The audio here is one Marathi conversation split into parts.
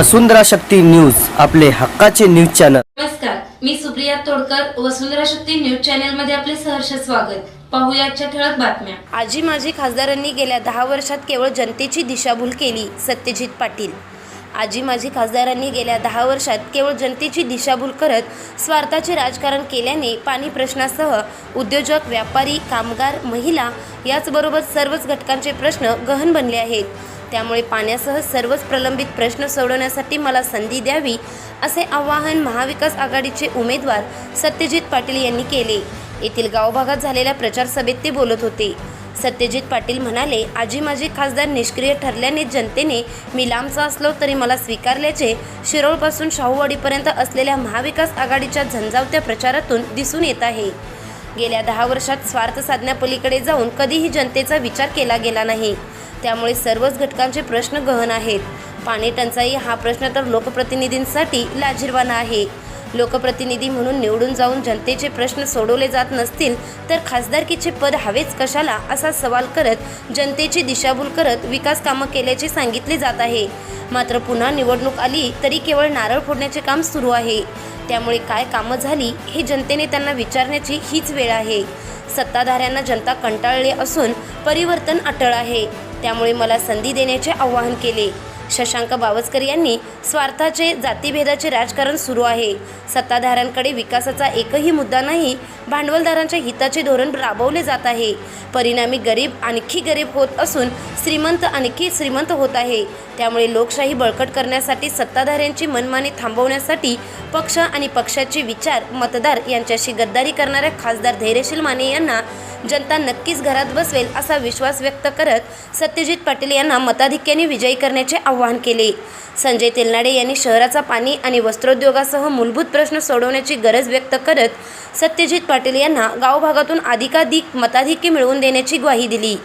वसुंधरा शक्ती न्यूज आपले हक्काचे न्यूज चॅनल. नमस्कार मी सुप्रिया तोडकर वसुंधरा शक्ती न्यूज चॅनलमध्ये आपले सहर्ष स्वागत. पाहूया आजच्या ठळक बातम्या. आजी माजी खासदारांनी गेल्या दहा वर्षात केवळ जनतेची दिशाभूल केली सत्यजित पाटील. आजी माजी खासदारांनी गेल्या दहा वर्षात केवळ जनतेची दिशाभूल करत स्वार्थाचे राजकारण केल्याने पाणी प्रश्नासह उद्योजक व्यापारी कामगार महिला याचबरोबर सर्वच घटकांचे प्रश्न गहन बनले आहेत. त्यामुळे पाण्यासह सर्वच प्रलंबित प्रश्न सोडवण्यासाठी मला संधी द्यावी असे आवाहन महाविकास आघाडीचे उमेदवार सत्यजित पाटील यांनी केले. येथील गावभागात झालेल्या प्रचार सभेत ते बोलत होते. सत्यजित पाटील म्हणाले आजी माझे खासदार निष्क्रिय ठरल्याने जनतेने मी लांबचा असलो तरी मला स्वीकारल्याचे शिरोळपासून शाहूवाडीपर्यंत असलेल्या महाविकास आघाडीच्या झंझावत्या प्रचारातून दिसून येत आहे. गेल्या दहा वर्षात स्वार्थ साधण्यापलीकडे जाऊन कधीही जनतेचा विचार केला गेला नाही. त्यामुळे सर्वच घटकांचे प्रश्न गहन आहेत. पाणी टंचाई हा प्रश्न तर लोकप्रतिनिधींसाठी लाजिरवाना आहे. लोकप्रतिनिधी म्हणून निवडून जाऊन जनतेचे प्रश्न सोडवले जात नसतील तर खासदारकीचे पद हवेच कशाला असा सवाल करत जनतेची दिशाभूल करत विकास कामं केल्याचे सांगितले जात आहे. मात्र पुन्हा निवडणूक आली तरी केवळ नारळ फोडण्याचे काम सुरू आहे. त्यामुळे काय कामं झाली हे जनतेने त्यांना विचारण्याची हीच वेळ आहे. सत्ताधाऱ्यांना जनता कंटाळले असून परिवर्तन अटळ आहे. त्यामुळे मला संधी देण्याचे आवाहन केले. शशांक बावस्कर यांनी स्वार्थाचे जातीभेदाचे राजकारण सुरू आहे. सत्ताधाऱ्यांकडे विकासाचा एकही मुद्दा नाही भांडवलदारांच्या हिताचे धोरण राबवले जात आहे. परिणामी गरीब आणखी गरीब होत असून श्रीमंत आणखी श्रीमंत होत आहे. त्यामुळे लोकशाही बळकट करण्यासाठी सत्ताधाऱ्यांची मनमानी थांबवण्यासाठी पक्ष आणि पक्षाचे विचार मतदार यांच्याशी गद्दारी करणाऱ्या खासदार धैर्यशील माने यांना जनता नक्कीच घरात बसवेल असा विश्वास व्यक्त करत सत्यजित पाटील यांना मताधिक्याने विजयी करण्याचे आवाहन केले. संजय तेलनाडे यांनी शहराचा पाणी आणि वस्त्रोद्योगासह मूलभूत प्रश्न सोडवण्याची गरज व्यक्त करत सत्यजित पाटील यांना गावभागातून अधिकाधिक मताधिक्य मिळवून देण्याची ग्वाही दिली.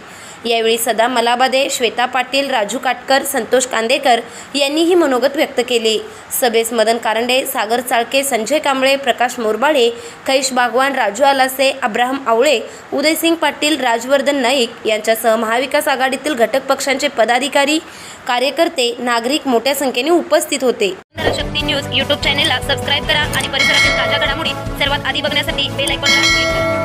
यावेळी सदा मलाबादे श्वेता पाटील राजू काटकर संतोष कांदेकर यांनीही मनोगत व्यक्त केले. सभेस मदन कारंडे सागर चाळके संजय कांबळे प्रकाश मोरबाडे कैश बागवान राजू आलासे अब्राहम आवळे उदयसिंग पाटील राजवर्धन नाईक यांच्यासह महाविकास आघाडीतील घटक पक्षांचे पदाधिकारी कार्यकर्ते नागरिक मोठ्या संख्येने उपस्थित होते. शक्ती न्यूज यूट्यूब चॅनेलला सबस्क्राईब करा आणि परिसरातील ताज्या घडामोडी सर्वात आधी बघण्यासाठी बेल आयकॉनला क्लिक करा.